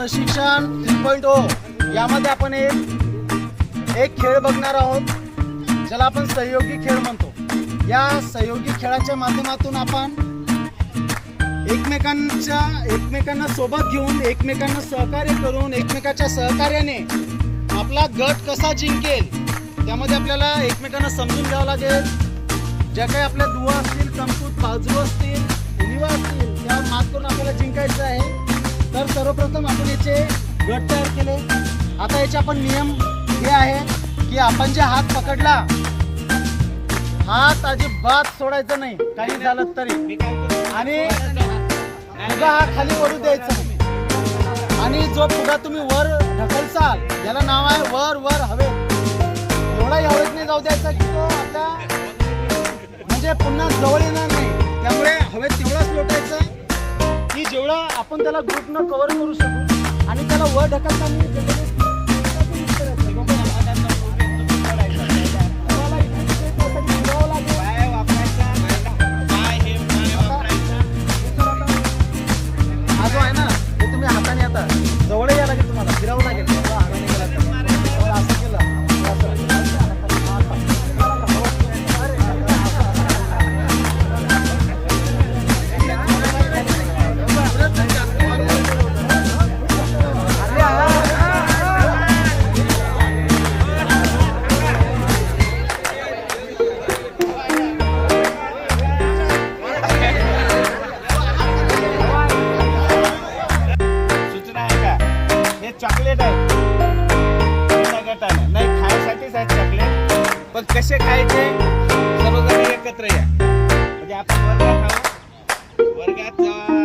प्रशिक्षण three point O. यामध्ये आपण एक एक खेळ बघणार आहोत ज्याला आपण सहयोगी खेळ म्हणतो. या सहयोगी खेळाच्या माध्यमातून आपण एकमेकांच्या एकमेकांना सोबत घेऊन एकमेकांना सहकार्य करून एकमेकाच्या सहकार्याने आपला गट कसा जिंकेल त्यामध्ये आपल्याला एकमेकांना समजून घ्यावं लागेल. ज्या काही आपल्या दुवा असतील कमकूत बाजू असतील उनिवा असतील त्या मात करून आपल्याला जिंकायचं आहे. तर सर्वप्रथम आपण याचे गट तयार केले. आता याचे आपण नियम हे आहे की आपण जे हात पकडला हात अजिबात सोडायचं नाही. काही झालं तरी. आणि फुगा हा खाली पडू द्यायचा आणि जो फुगा तुम्ही वर ढकलचाल याला नाव आहे वर वर हवे. एवढा हवेत नाही जाऊ द्यायचा की तो आता म्हणजे पुन्हा जवळ येणार जेवढा आपण त्याला ग्रुपनं कव्हर करू शकू आणि त्याला वर ढकलताना बिना गटानं. नाही खायसाठीच आहे चॉकलेट पण कसे खायचे सर्वजण एकत्र या. म्हणजे आपण वर्गात आहोत वर्गात जावा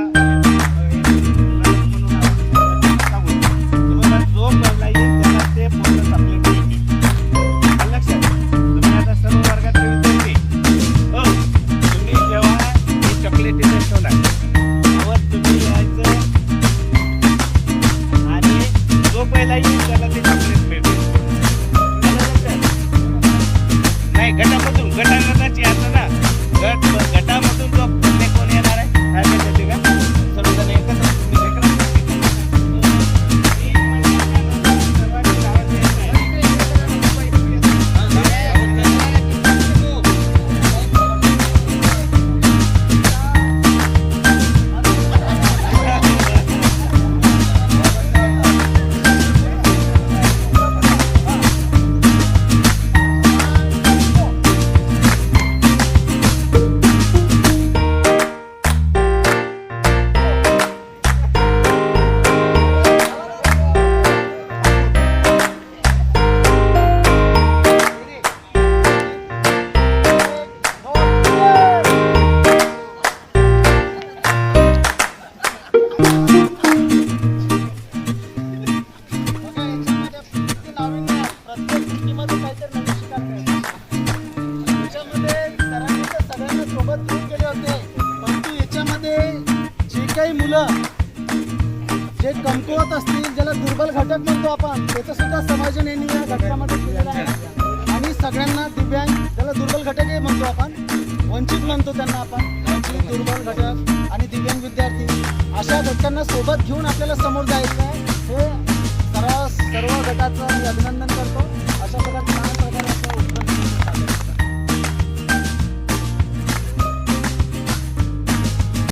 गोष्टीमध्ये काहीतरी नवीन सरांनी तर सगळ्यांना सोबत घेऊन गेले होते. परंतु याच्यामध्ये जे काही मुलं जे कमकुवत असतील ज्याला दुर्बल घटक म्हणतो आपण त्याचं सुद्धा समायोजन यांनी या घटकामध्ये केलेलं आहे. आणि सगळ्यांना दिव्यांग ज्याला दुर्बल घटकही म्हणतो आपण वंचित म्हणतो त्यांना आपण वंचित दुर्बल घटक आणि दिव्यांग विद्यार्थी अशा घटकांना सोबत घेऊन आपल्याला समोर जायचं आहे. सर्व गटाचं मी अभिनंदन करतो. अशा प्रकारे